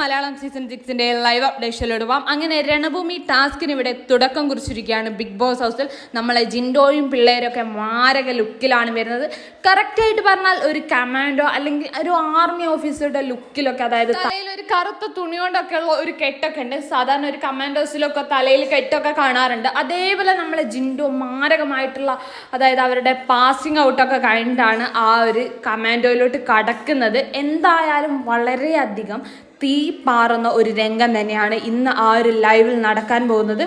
Malayalam season സിക്സിന്റെ live അപ്ഡേഷനിലിടുവാം അങ്ങനെ രണഭൂമി ടാസ്കിന് ഇവിടെ തുടക്കം കുറിച്ചിരിക്കുകയാണ് ബിഗ് ബോസ് ഹൗസിൽ നമ്മളെ ജിൻഡോയും പിള്ളേരൊക്കെ മാരക ലുക്കിലാണ് വരുന്നത്. കറക്റ്റ് ആയിട്ട് പറഞ്ഞാൽ ഒരു കമാൻഡോ അല്ലെങ്കിൽ ഒരു ആർമി ഓഫീസറുടെ ലുക്കിലൊക്കെ അതായത് തലയിൽ ഒരു കറുത്ത തുണി കൊണ്ടൊക്കെ ഉള്ള ഒരു കെട്ടൊക്കെ ഉണ്ട്. സാധാരണ ഒരു കമാൻഡോസിലൊക്കെ തലയിൽ കെട്ടൊക്കെ കാണാറുണ്ട്. അതേപോലെ നമ്മളെ ജിൻഡോ മാരകമായിട്ടുള്ള അതായത് അവരുടെ പാസിംഗ് ഔട്ടൊക്കെ കഴിഞ്ഞിട്ടാണ് ആ ഒരു കമാൻഡോയിലോട്ട് കടക്കുന്നത്. എന്തായാലും വളരെയധികം തീ പാറുന്ന ഒരു രംഗം തന്നെയാണ് ഇന്ന് ആ ഒരു ലൈവിൽ നടക്കാൻ പോകുന്നത്.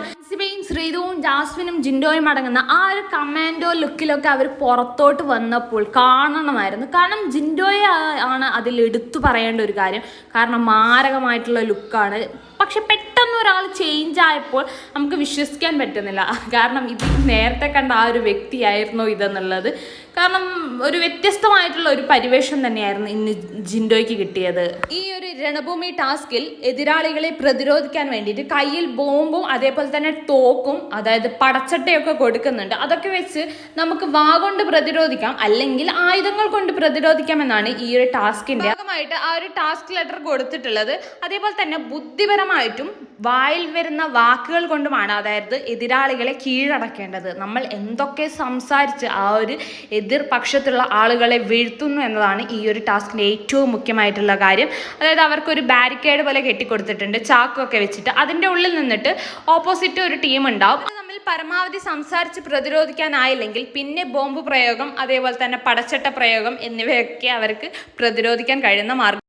ശ്രീതുവും ജാസ്മിനും ജിൻഡോയും അടങ്ങുന്ന ആ ഒരു കമാൻഡോ ലുക്കിലൊക്കെ അവർ പുറത്തോട്ട് വന്നപ്പോൾ കാണണമായിരുന്നു. കാരണം ജിൻഡോയെ ആണ് അതിൽ എടുത്തു പറയേണ്ട ഒരു കാര്യം. കാരണം മാരകമായിട്ടുള്ള ലുക്കാണ് പക്ഷെ പെട്ടെന്ന് ഒരാൾ ചേഞ്ച് ആയപ്പോൾ നമുക്ക് വിശ്വസിക്കാൻ പറ്റുന്നില്ല. കാരണം ഇത് നേരത്തെ കണ്ട ആ ഒരു വ്യക്തിയായിരുന്നോ ഇതെന്നുള്ളത്. കാരണം ഒരു വ്യത്യസ്തമായിട്ടുള്ള ഒരു പരിവേഷം തന്നെയായിരുന്നു ഇന്ന് ജിൻഡോയ്ക്ക് കിട്ടിയത്. ഈ ഒരു രണഭൂമി ടാസ്കിൽ എതിരാളികളെ പ്രതിരോധിക്കാൻ വേണ്ടിയിട്ട് കയ്യിൽ ബോംബും അതേപോലെ തന്നെ തോക്കും അതായത് പടച്ചട്ടയൊക്കെ കൊടുക്കുന്നുണ്ട്. അതൊക്കെ വെച്ച് നമുക്ക് വാ കൊണ്ട് പ്രതിരോധിക്കാം. അല്ലെങ്കിൽ ആയുധങ്ങൾ കൊണ്ട് പ്രതിരോധിക്കാം എന്നാണ് ഈ ഒരു ടാസ്കിന്റെ ഭാഗമായിട്ട് ആ ഒരു ടാസ്ക് ലെറ്റർ കൊടുത്തിട്ടുള്ളത്. അതേപോലെ തന്നെ ബുദ്ധിപരമായിട്ടും വായിൽ വരുന്ന വാക്കുകൾ കൊണ്ടുമാണ് അതായത് എതിരാളികളെ കീഴടക്കേണ്ടത്. നമ്മൾ എന്തൊക്കെ സംസാരിച്ച് ആ ഒരു എതിർപക്ഷത്തുള്ള ആളുകളെ വീഴ്ത്തുന്നു എന്നതാണ് ഈ ഒരു ടാസ്കിന്റെ ഏറ്റവും മുഖ്യമായിട്ടുള്ള കാര്യം. അതായത് അവർക്കൊരു ബാരിക്കേഡ് പോലെ കെട്ടിക്കൊടുത്തിട്ടുണ്ട്. ചാക്കൊക്കെ വെച്ചിട്ട് അതിന്റെ ഉള്ളിൽ നിന്നിട്ട് ഓപ്പോസിറ്റ് ഒരു ടീം ഉണ്ടാവും. തമ്മിൽ പരമാവധി സംസാരിച്ച് പ്രതിരോധിക്കാനായില്ലെങ്കിൽ പിന്നെ ബോംബ് പ്രയോഗം അതേപോലെ തന്നെ പടച്ചട്ട പ്രയോഗം എന്നിവയൊക്കെ അവർക്ക് പ്രതിരോധിക്കാൻ കഴിയുന്ന മാർഗം.